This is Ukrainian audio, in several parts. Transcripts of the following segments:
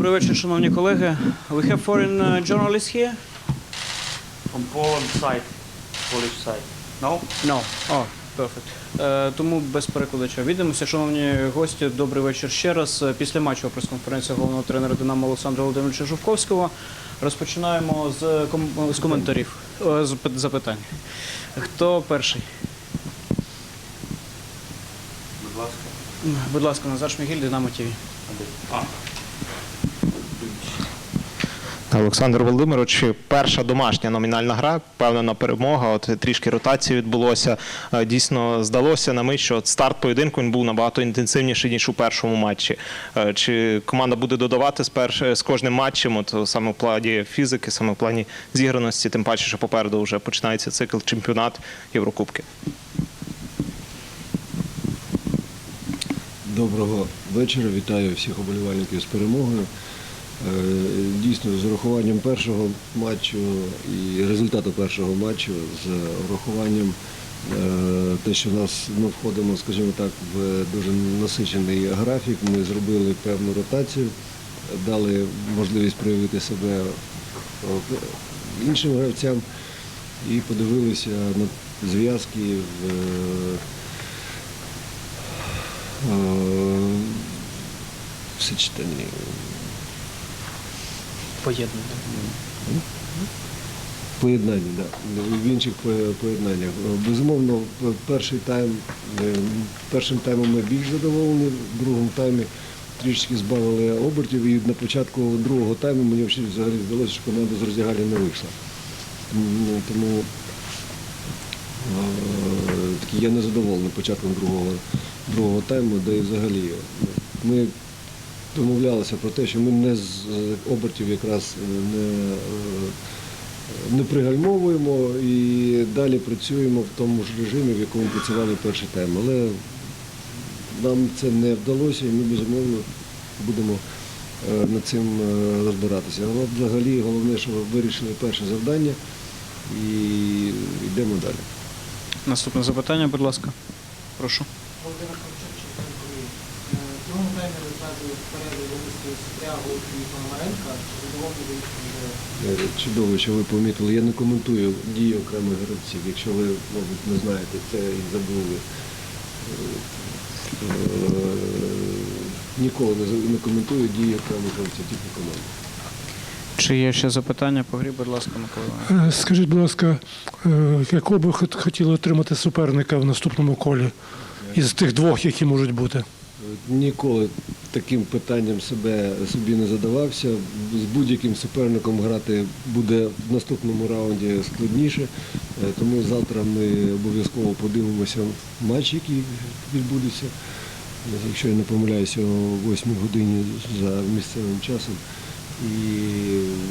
Добрий вечір, шановні колеги. We have foreign uh, journalists here? From Poland side, Polish side. No? No. Oh, perfect. Е, тому без перекладача відомося. Шановні гості, добрий вечір ще раз. Е, Після матчу прес-конференція головного тренера Динамо Олександра Володимировича Жовковського. Розпочинаємо з, ком- з коментарів, е, з запитань. Хто перший? Будь ласка. Будь ласка, Назар Шмігіль, Динамо ТВ. А. Олександр Володимирович, перша домашня номінальна гра, впевнена перемога. От трішки ротації відбулося. Е, Дійсно здалося на мить, що от старт поєдинку він був набагато інтенсивніший ніж у першому матчі. Е, Чи команда буде додавати з перш... з кожним матчем, от саме в плані фізики, саме в плані зіграності, тим паче, що попереду вже починається цикл чемпіонат Єврокубки. Доброго вечора. Вітаю всіх оболівальників з перемогою. Е, Дійсно, з урахуванням першого матчу і результату першого матчу, з урахуванням е, те, що нас ми входимо, скажімо так, в дуже насичений графік. Ми зробили певну ротацію, дали можливість проявити себе е, іншим гравцям і подивилися на зв'язки в е, Сочетанні. Поєднання. Поєднанні, да. в інших поєднаннях. Безумовно, перший тайм, е, першим таймом ми більш задоволені, в другому таймі трішки збавили обертів і на початку другого тайму мені взагалі здалося, що команда з роздягалі не вийшла. Ну, Тому е, я не задоволений початком другого, другого тайму, де і взагалі ми домовлялися про те, що ми не з е, обертів якраз е, не, е, не пригальмовуємо і далі працюємо в тому ж режимі, в якому працювали перший тайм. Але нам це не вдалося, і ми безумовно будемо над цим розбиратися. Але взагалі головне, що вирішили перше завдання і йдемо далі. Наступне запитання, будь ласка. Прошу. Стрягу і Пономаренка. Чи задоволені ви? Е, Чудово, що ви помітили. Я не коментую дії окремих гравців. Якщо ви, мабуть, не знаєте, це і забули. Е, Ніколи не коментую дії окремих гравців, тільки команди. Чи є ще запитання по грі, будь ласка, Микола. Е, Скажіть, будь ласка, е, якого би хот- хотіли отримати суперника в наступному колі із тих двох, які можуть бути? Ніколи таким питанням себе собі не задавався. З будь-яким суперником грати буде в наступному раунді складніше. Е, Тому завтра ми обов'язково подивимося матч, який відбудеться. Якщо я не помиляюся, о 8 годині за місцевим часом. І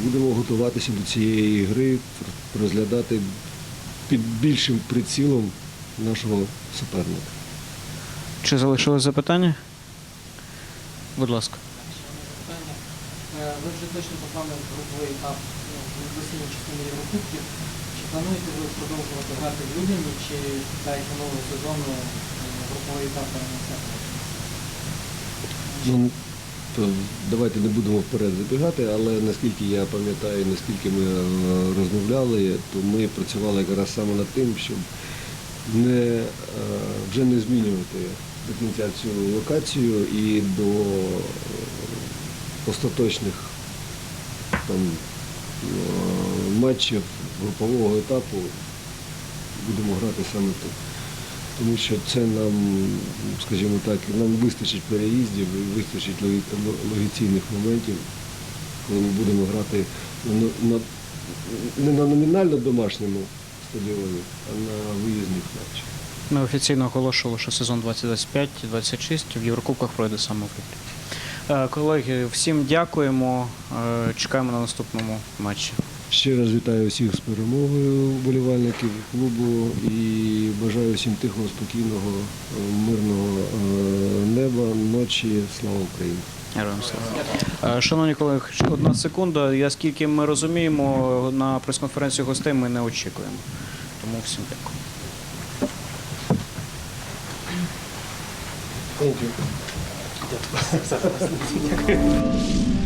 будемо готуватися до цієї гри, розглядати під більшим прицілом нашого суперника. Чи залишилось запитання? Будь ласка. Е, Ви вже точно попали в груповий етап в весільній частині Єврокубків. Чи плануєте ви продовжувати грати в Любліні, чи так минулого сезону е, груповий етап? Ну, давайте не будемо вперед забігати, але наскільки я пам'ятаю, наскільки ми е, розмовляли, то ми працювали якраз саме над тим, щоб не, вже не змінювати до кінця цю локацію і до е, остаточних там, е, матчів групового етапу будемо грати саме тут тому що це нам, скажімо так, нам вистачить переїздів, вистачить логіційних моментів, коли ми будемо грати на, не на номінально домашньому стадіоні, а на виїзних матчах. Ми офіційно оголошували, що сезон 2025-26 в Єврокубках пройде саме в Люблі. Е, Колеги, всім дякуємо. Е, Чекаємо на наступному матчі. Ще раз вітаю всіх з перемогою вболівальників клубу і бажаю всім тихого, спокійного, е, мирного неба, ночі. Слава Україні! Героям слава. Шановні колеги, одна секунда. Я скільки ми розуміємо, на прес-конференцію гостей ми не очікуємо. Тому всім дякую. Thank you.